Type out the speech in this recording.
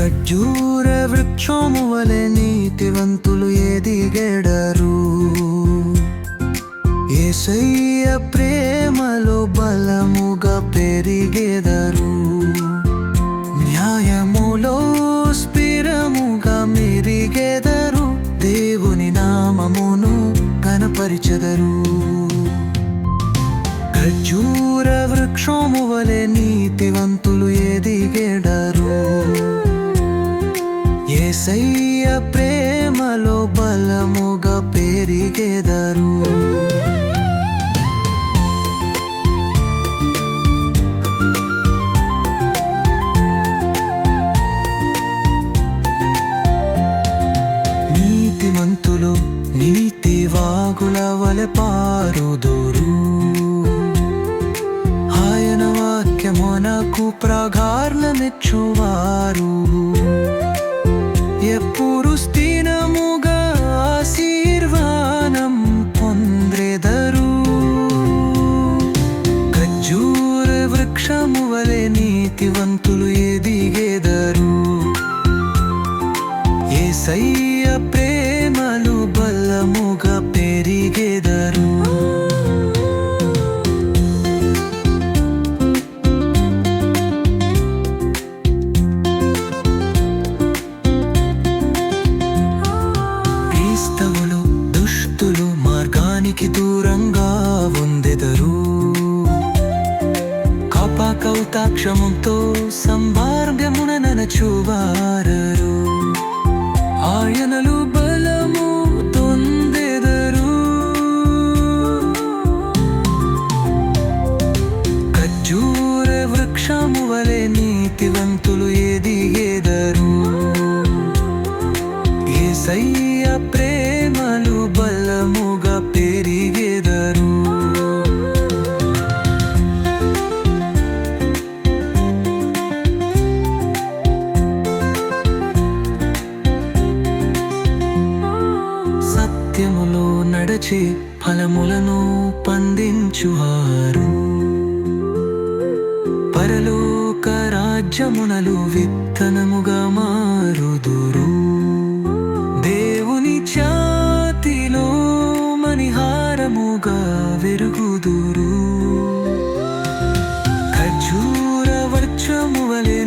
ఖర్జూర వృక్షము వలె నీతివంతులు ఎదిగెడరు. ఏసయ్య ప్రేమలో బలముగా పెరిగెదరు. న్యాయములో స్థిరముగా మెరిగెదరు. దేవుని నామమును కనపరిచెదరు. ఖర్జూర వృక్షము వలె నీ నాలో బలముగా పెరిగెదరు. నీతిమంతులు నీతి వాగుల వలె పారుదురు. ఆయన వాక్యమునకు ప్రగార్లమెచ్చువారు. ఎప్పుడు నీతివంతులు ఎదిగెదరు ఏసయ్య ప్రేమలు బలముగా పెరిగెదరు. కౌతాక్షముతో సంభార్గమున ననచువారరు ఆయనలు బలము తొందెదరు. ఖర్జూర వృక్షము వలె నీతివంతులు. సత్యములో నడచి ఫలములను పందించువారు పరలోక రాజ్యమునలు విత్తనముగా మారుదురు. దేవుని ఛాతిలో మణిహారముగా వెరుగుదురు. ఖర్జూర వృక్షము వలె